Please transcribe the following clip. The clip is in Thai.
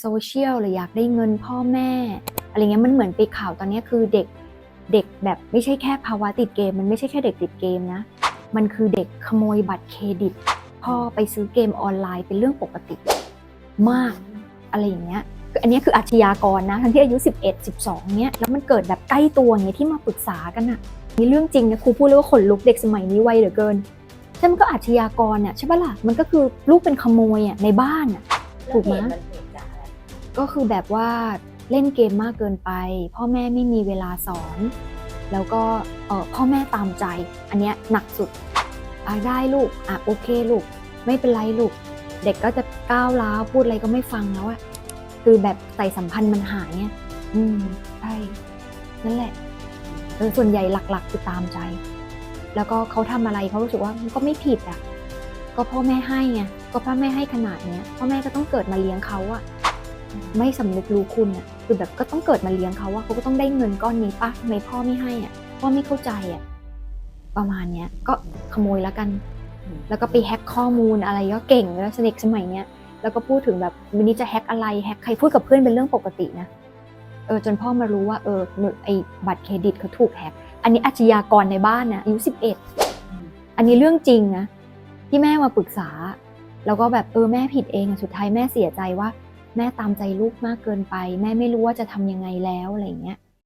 โซเชียลหรืออยากได้เงินพ่อแม่ อะไรเงี้ยมันเหมือนไปข่าวตอนนี้คือเด็กเด็กแบบไม่ใช่แค่ภาวะติดเกม มันไม่ใช่แค่เด็กติดเกมนะ มันคือเด็กขโมยบัตรเครดิต พ่อไปซื้อเกมออนไลน์เป็นเรื่องปกติมากอะไรอย่างเงี้ยคืออันนี้คืออาชญากรนะทั้งที่อายุ 11 12 เนี้ยแล้วมันเกิดแบบใกล้ตัวอย่างเงี้ยที่มาปรึกษากันอะนี่เรื่องจริงนะครูพูดเลยว่าขนลุกเด็กสมัยนี้ไวเหลือเกินใช่มันก็อาชญากรเนี่ยใช่ปะล่ะมันก็คือลูกเป็นขโมยอะในบ้านอะถูกไหม ก็คือแบบว่าเล่นเกมมากเกินไป พ่อแม่ไม่มีเวลาสอน แล้วก็พ่อแม่ตามใจ อันเนี้ยหนักสุดได้ลูกอะโอเคลูก ไม่เป็นไรลูก เด็กก็จะก้าวร้าวพูดอะไรก็ไม่ฟังแล้วอะคือแบบใส่สัมพันธ์มันหายเนี่ยอืมใช่นั่นแหละเออส่วนใหญ่หลักๆคือตามใจ แล้วก็เขาทำอะไรเขารู้สึกว่ามันก็ไม่ผิดอะ ก็พ่อแม่ให้ไงก็พ่อแม่ให้ขนาดเนี้ยพ่อแม่ก็ต้องเกิดมาเลี้ยงเขาอะ ไม่สำนึกรู้คุณอะคือแบบก็ต้องเกิดมาเลี้ยงเขาว่าเขาก็ต้องได้เงินก้อนนี้ปะทำไมพ่อไม่ให้อะพ่อไม่เข้าใจอะประมาณเนี้ยก็ขโมยแล้วกัน แล้วก็ไปแฮ็กข้อมูลอะไรก็เก่งแล้วเด็กสมัยเนี้ยแล้วก็พูดถึงแบบวันนี้จะแฮ็กอะไรแฮ็กใครพูดกับเพื่อนเป็นเรื่องปกตินะเออจนพ่อมารู้ว่าเออไอ้บัตรเครดิตเขาถูกแฮ็กอันนี้อาชญากรในบ้านนะอายุสิบเอ็ดอันนี้เรื่องจริงนะที่แม่มาปรึกษา แล้วก็แบบเออแม่ผิดเองอะสุดท้ายแม่เสียใจว่า แม่ตามใจลูกมากเกินไป แม่ไม่รู้ว่าจะทำยังไงแล้วอะไรเงี้ย